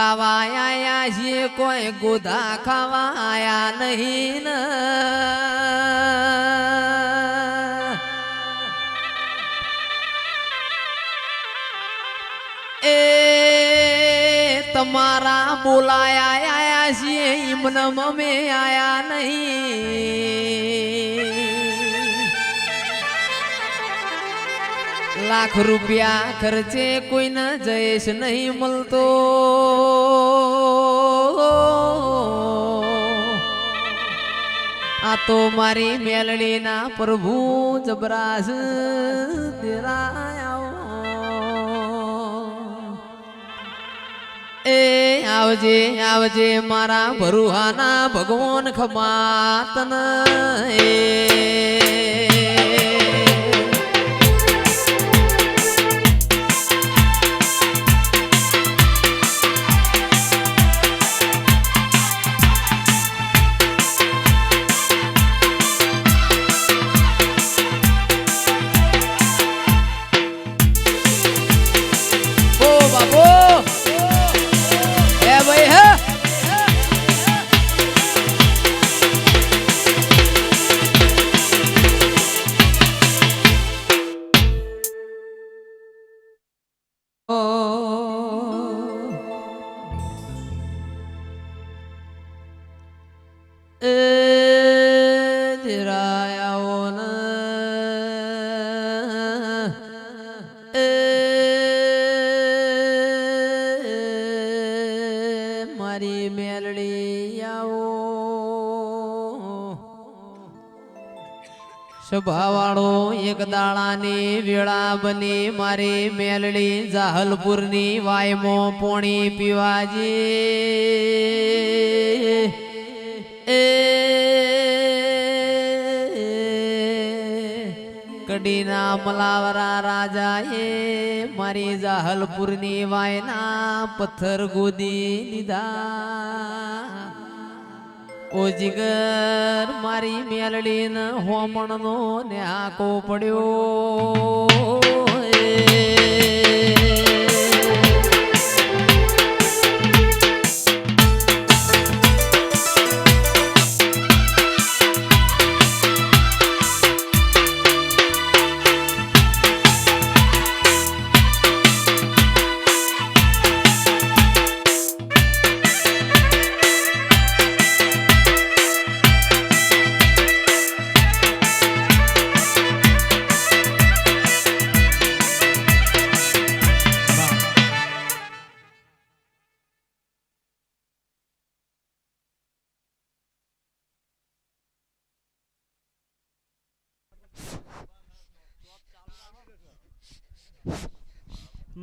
ગાવા આયા છીએ કોઈ ગોધા ખવાયા નહીં એ તમારા બોલાયા આયા છીએ ઈમને મમે આયા નહીં. લાખ રૂપિયા ખર્ચે કોઈને જયેશ નહીં મળતો. આ તો મારી મેલડીના પ્રભુ જબરાસ એ આવજે આવજે મારા ભરુહાના ભગવાન ખમાતન એ. દાડાની વેળા બની મારી મેલડી જાહલપુરની વાયમો પોણી પીવાજી. એ. કડીના મલાવરા રાજા એ મારી જાહલપુરની વાયના પથ્થર ગોદી લીધા. ઓ મારી હોમણ હોમણનો ને આકો પડ્યો.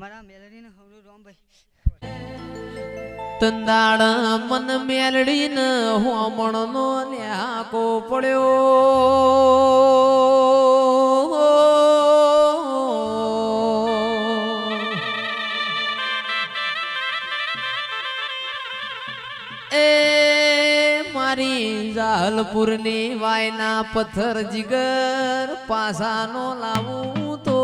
મારા મેલડીને હવનું રોમભાઈ તંદાળ મન મેલડીન હોમણનો ન્યાકો પડ્યો. એ મારી જાલપુરની વાયના પથ્થર જીગર પાસાનો લાવું તો.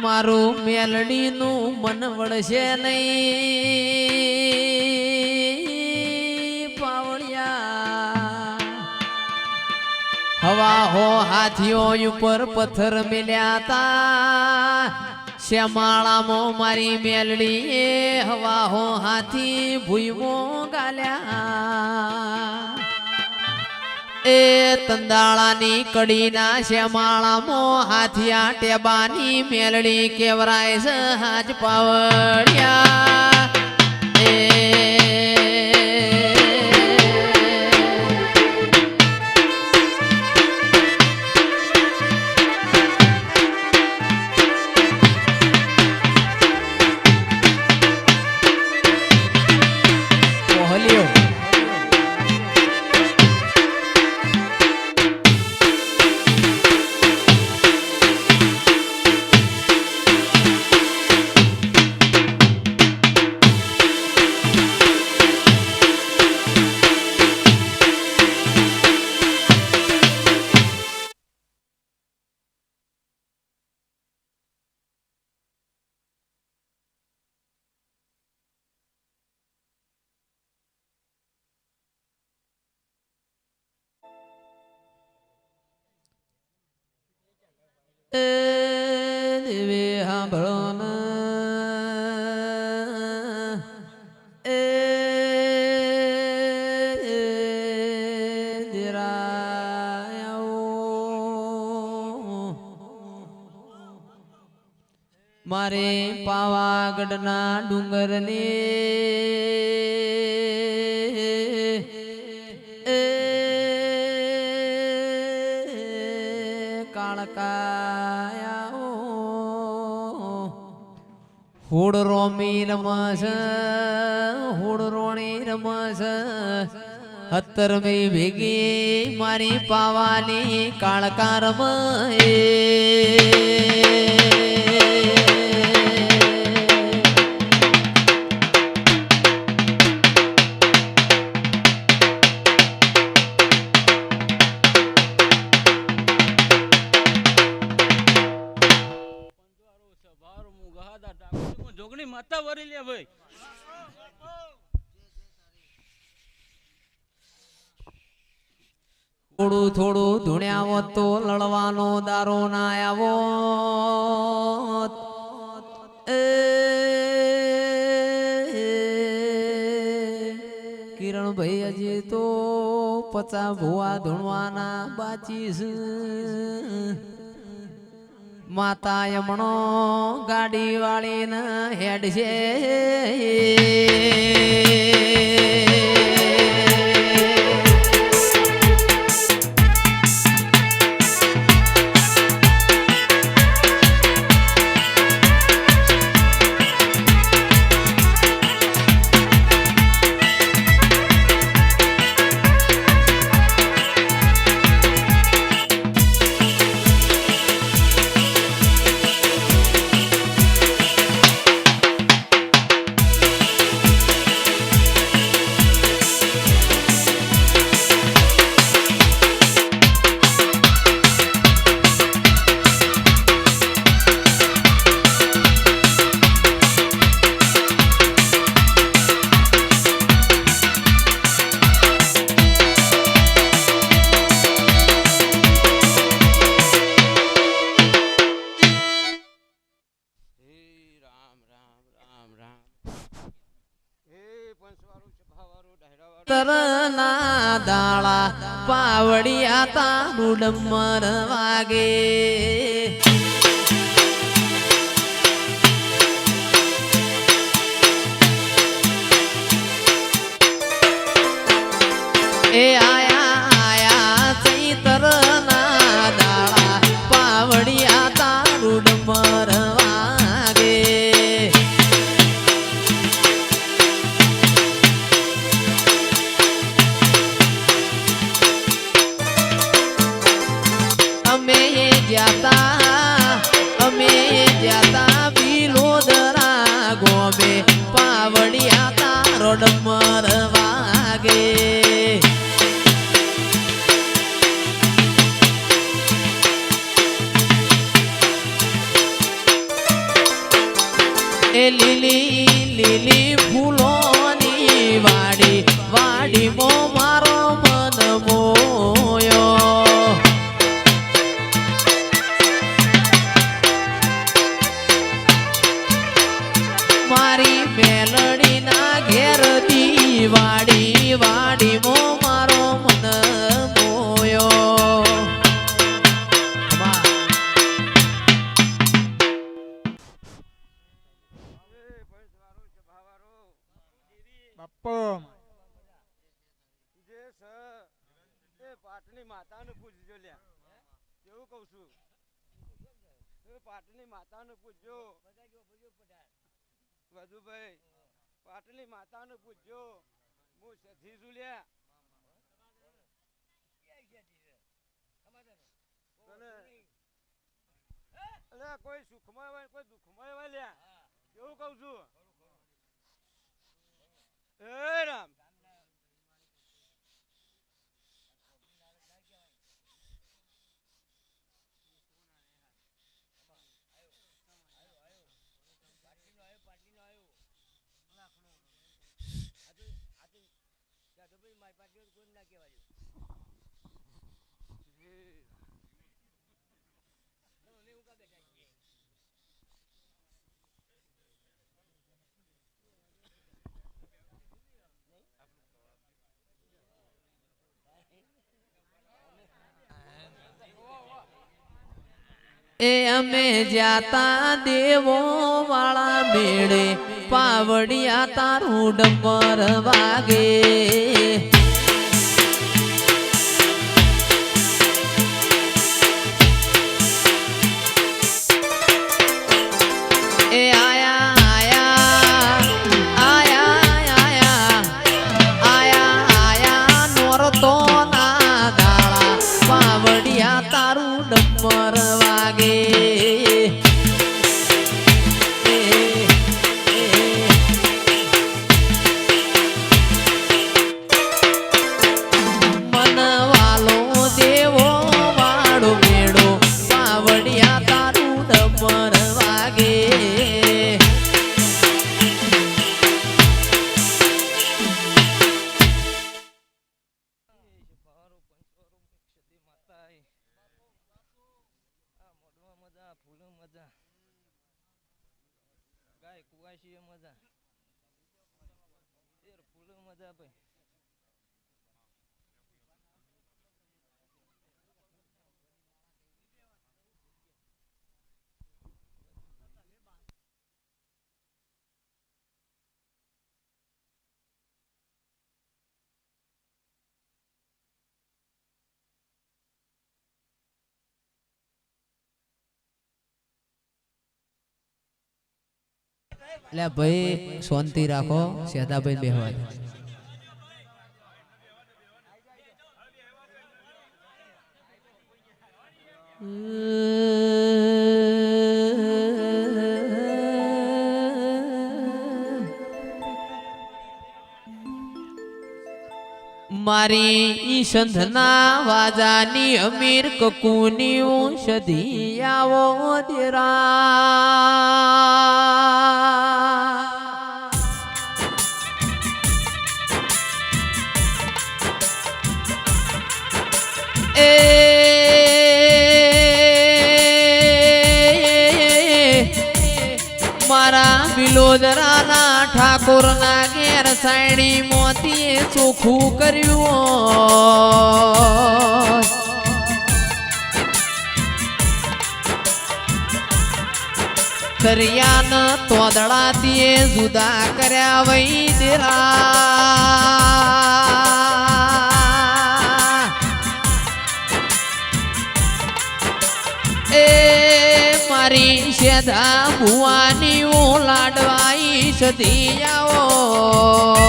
મારું મેલડીનું મન વળશે નહીં. પાવળિયા. હવા હો હાથીઓ ઉપર પથ્થર મિલ્યા તા. શ્યામાળામાં મારી મેલડી હવા હો હાથી ભૂઈમો ગાલ્યા. એ તંદાળાની કડીના શ્યામાળામાં હાથિયા ટેબાની મેલડી કેવરાય સહાજ પાવડિયા એ મારે પાવાગઢના ડુંગરને કાળકાયા હુડ રોમી રમસ હુડ રોણી રમાસ હતર મે ભેગી મારી પાવાની કાળકા રમએ જોગણી માતા વરી લે ભાઈ થોડું થોડું ધૂણ્યા હોત તો લડવાનો દારો ના આવો. એ કિરણ ભાઈ હજી તો પચા ભુવા ધૂણવાના બાચી છે. માતા યમણો ગાડી વાળીને હેડ દાળા પાવડિયા બાપો જે પાટણી માતાને પૂજજો વધુભાઈ હું સધી છું લ્યા. કોઈ સુખમાં હોય, કોઈ દુઃખમાં લ્યા. કેવું કહું છું? એ રામ મારી પાસે કોઈ ના કહેવાય એ અમે જાતા દેવો વાળા મેળે પાવડિયા તારું ડમર વાગે. એટલે ભાઈ, શાંતિ રાખો સેદાભાઈ બેહવા મારી ઈ સંધના વાજાની અમીર કકુની ઔષધિ આવો દેરા. મારા બિલોદરાના ઠાકોરના ઘેર સાયણી મોતીએ ચોખ્ખું કર્યું કરિયાન તોદળાતીએ જુદા કર્યા વૈ શેધા ભુવાની લાડવાઈ સધી આવો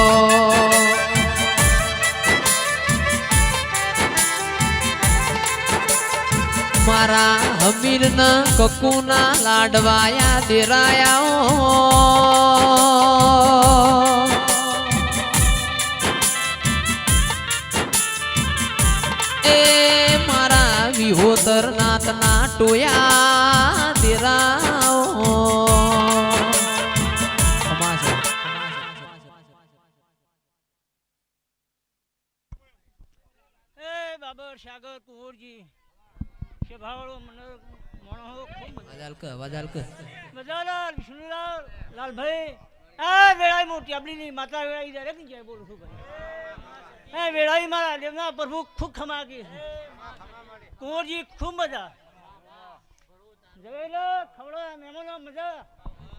મારા હમીર ન કકુના લાડવાયા દેરાયા એ મારા વિહોતર નાથના ટોયા. દેરાઓ સાગર કુંવરજી સ્વભાવળો મને મોણો ખૂબ મજાલાલ વિષ્ણુલાલ લાલભાઈ. આ વેળાઈ મોટી આપણી માતા વેળાઈ દરેકની જય બોલું છું ભાઈ? એ વેળાઈ મારા દેવના પ્રભુ ખૂબ ખમાકી કુંવરજી ખૂબ મજા. જવેલો, ખવડો મહેમાનો મજા.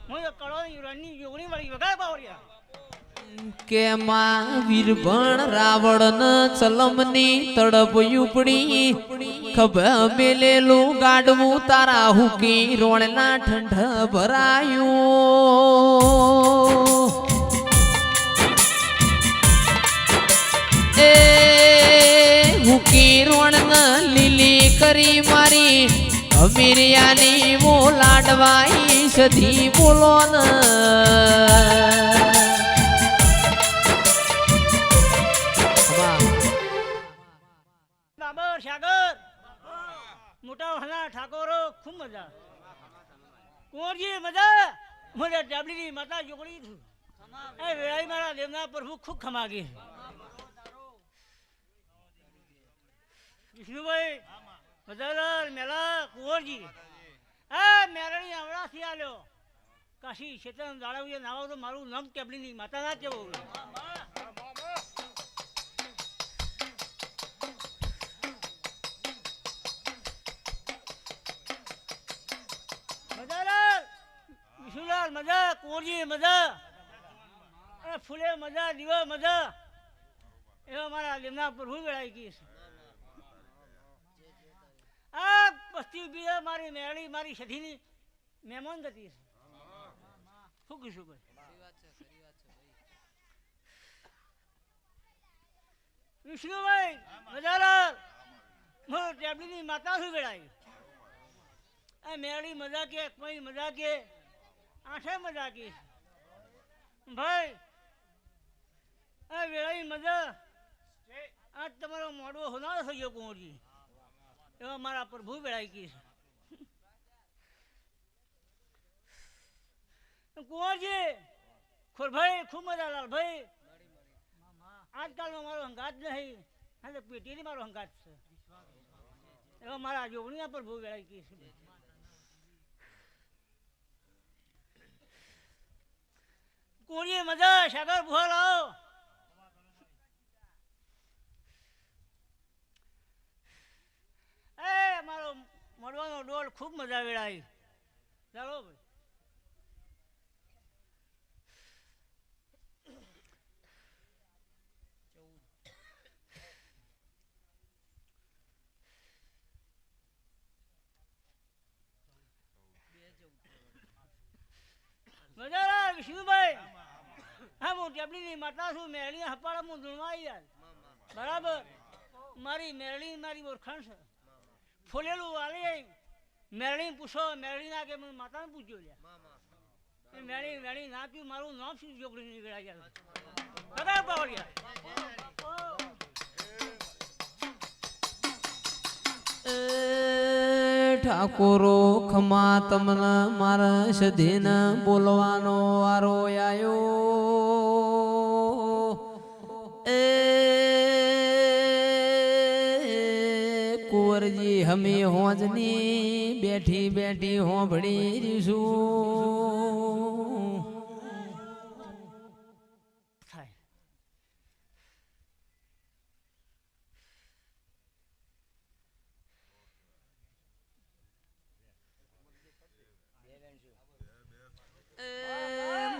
હું તો કળો રણની યોગણી વાળી વગાડ પાવડિયા. કે માં વીરભણ રાવણ ચલમની તડપ ઉપડી? ખભા મેલેલું ગાડવું તારા હુકી રોણના ઠંડ ભરાયું. એ હુકી રોણ લીલી કરી મારી અમીરિયાની મો લાડવાઈ સધી બોલો બાબર સાગર. મોટા હના ઠાકોરો, ખૂબ મજા. કુંવરજી મજા? મને ડાબલીની માતા જોગડી છું. એ વેળાઈ મારા દેવના પ્રભુ ખૂબ ખમાગી વિષ્ણુભાઈ ફજલર મેલા કુંવરજી. એ મેરણી અવળાથી આલ્યો. કાશી ક્ષેત્ર જાળવીએ નાવો તો મારું નમ કેબલી નહીં માતા ના કેવું કુંવરજી મજા ફૂલે મજા, દીવા મજા. એવા મારા લીમના પ્રભુ વેળાઈ ગઈ છે. આ પસ્તી બીજા મારી મેળી, મારી સધીની મહેમાન ગતિ છે શું કહીશું ભાઈ? વિષ્ણુભાઈ મજાલાલ હું ટેબલીની માતા શું વેળાઈ? આ મેળી મજા કે, કોઈ મજા કે? આઠે મજા કે? ભાઈ, આ વેળાઈ મજા? આજ તમારો મોડવો હોનાર થઈ ગયો કુંવરજી. એવા મારા પ્રભુ વેળાઈ ગઈ કુંવરજી, ખોરભાઈ ખૂબ મજા લાલ ભાઈ, આજકાલનો મારો હંગાત નહીં અને પેટીની મારો હંગાત છે. એવા મારા જોગણીયા પ્રભુ વેળાઈ ગઈ કોણીએ મજા, સાગર ભૂવા લાવો એ, મારો મળવાનો ડોલ ખૂબ મજા વેળાઈ ચાલો ભાઈ. વિષ્ણુભાઈ હા, હું ટેબલીની માતા છું મેરળી હપાડા હું યાર બરાબર? મારી મેરળી મારી ઓળખાણ છે. ફોલેલું વાલી મેળણી પૂછો મેળણી ના કે મને માતાને પૂછ્યો લ્યા. મેળી મેળી ના પીવું મારું નામ શું છોકરી નીકળ્યા ગયા કદાચ પાવડિયા. ઠાકોરો ખમા તમને મારા સધીન બોલવાનો વારો આયો. હમી હોજની બેઠી બેઠી હોંભળી જશું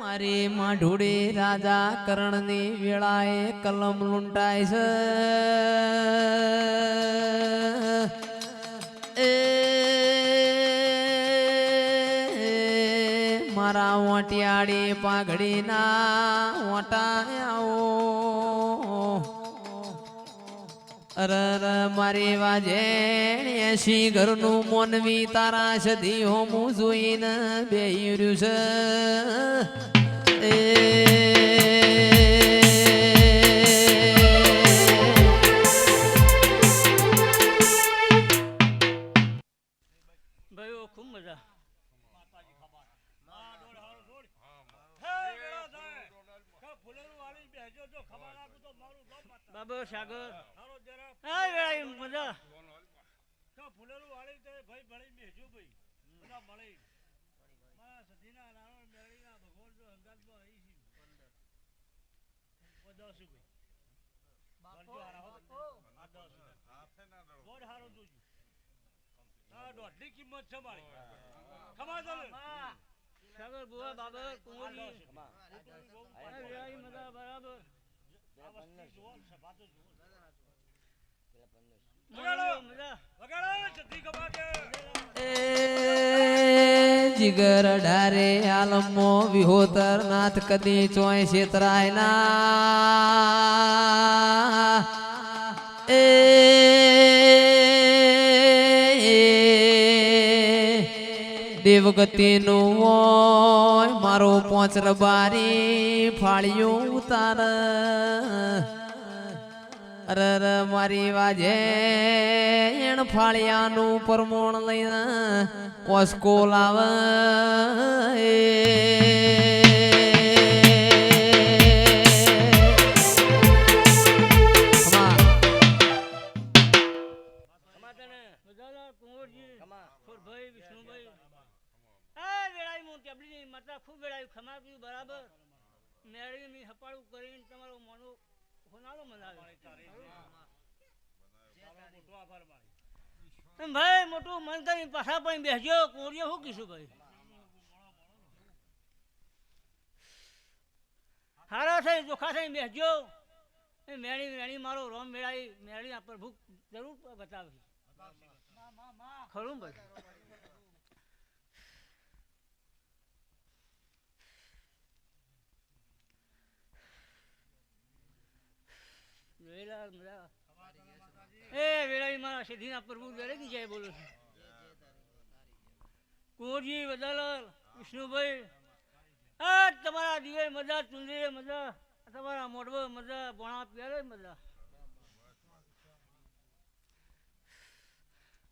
મારે માઢુડે રાજા કરણની વેળાએ કલમ લૂંટાય છે. મારા વોટિયાળી પાઘડીના વોટા આવો. અરર મારી વાજે એસી ઘરનું મોનવી તારા સધી હોમું જોઈને બેહ્યું છે. બાબો સાગર. હા વેળાઈ મજા. કિંમત છે મારી. ખમા ચાલે સાગર બુવા બાબર કુંવરી મજા બરાબર. જીગર ડારે આલમો વિહોતર નાથ કદી ચોય છેતરાય ના. દેવગતિનું હોય, મારો પોંચ રબારી ફાળ્યો ઉતાર. અરર મારી વાજે એણ ફાળિયાનું પરમોણ લઈને ઓસ્કો લાવે. ટેબલીની ખૂબ વેળાયું ખમા પીવું બરાબર? મેળવીની હપાળું કરીને તમારો મનો હોનારો મનાવે ભાઈ, મોટું મન કરીને પાછા પણ બેસજો કોરિયો શું કીશું ભાઈ? હારા થઈ ચોખા થઈ બેસજો. મેળી મેળી મારો રોમ મેળાઈ, મેળી આ પ્રભુ જરૂર બતાવી ખરું ને વેલા મજા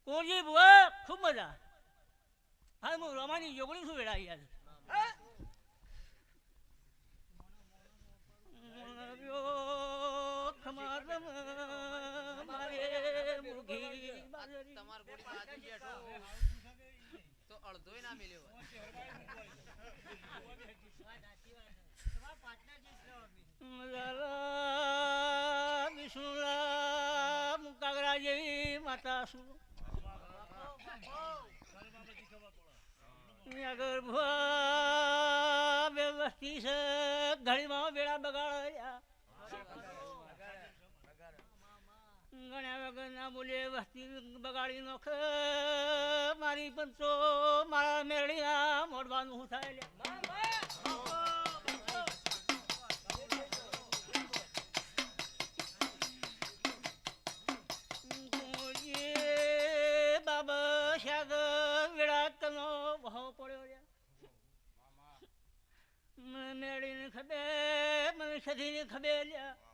કુંવરજી બુઆ ખૂબ મજા. હા હું રમાની જોગણી છું વેળા યાર ખમારમ મારે માતા શું આગળ ભુવા વ્યવસ્થિત ઘડીમાં બેડા બગાડ્યા. ગણ્યા વગરના બોલે, વસ્તી બગાડી નોખ. મારી પંચો મારા મેળીના મોડવાનું થાય મેળીને ખબે, મને સધીને ખબે લ્યા.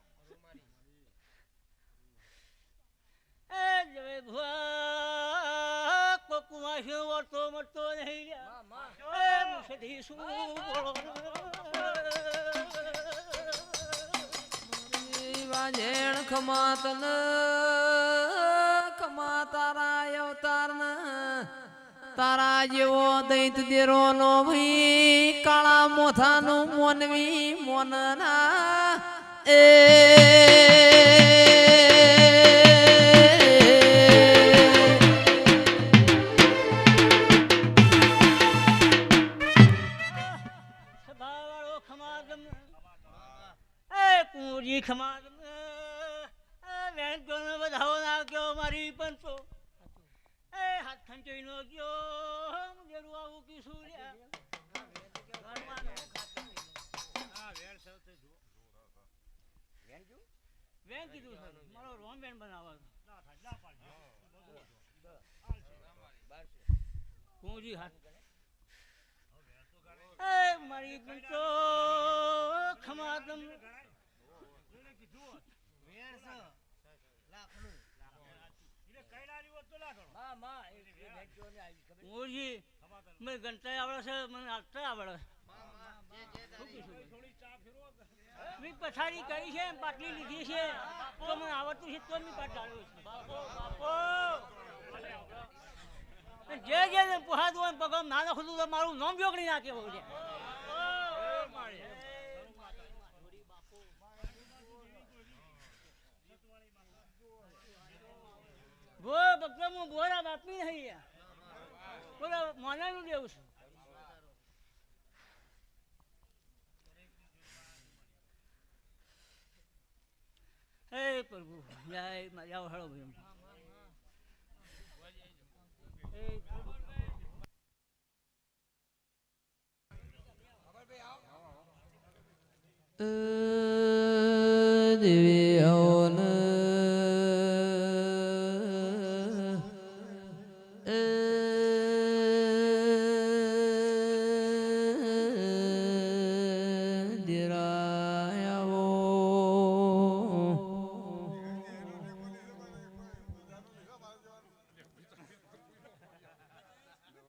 એ જવે ભુવા કોકુ માસ્યો વળતો મળતો નહીં સધી શું બોલો વાજેણ ખમાતન ખમા તારા અવતાર તારા જેવો દૈત દેરો નો ભઈ કાળા મોથાનું મોનવી મોનના એ વધાવો નાખ્યો મારી પંચો એ, હાથ ખંચોઈ નો ગયો દેરું આવું કીશું લ્યા કીધું મારો રોમ કુંવરજી હાથ એ, મારી પંચો ખમાદમ મને ગણતા છે મને આપતા આવડે મેં પથારી કરી છે પાટલી લીધી છે તો મને આવડતું છે તો મેં પાટ જે જે પોહાતું હોય પગમ ના નાખું તો મારું નામ જોગણી નાખે છે. ભો ભક્તો હું બોરા બાપી નહીં યાર મોનાનું દેવું છું. હે પ્રભુ, જય મા જાઓ હળો ભાઈ. દેવી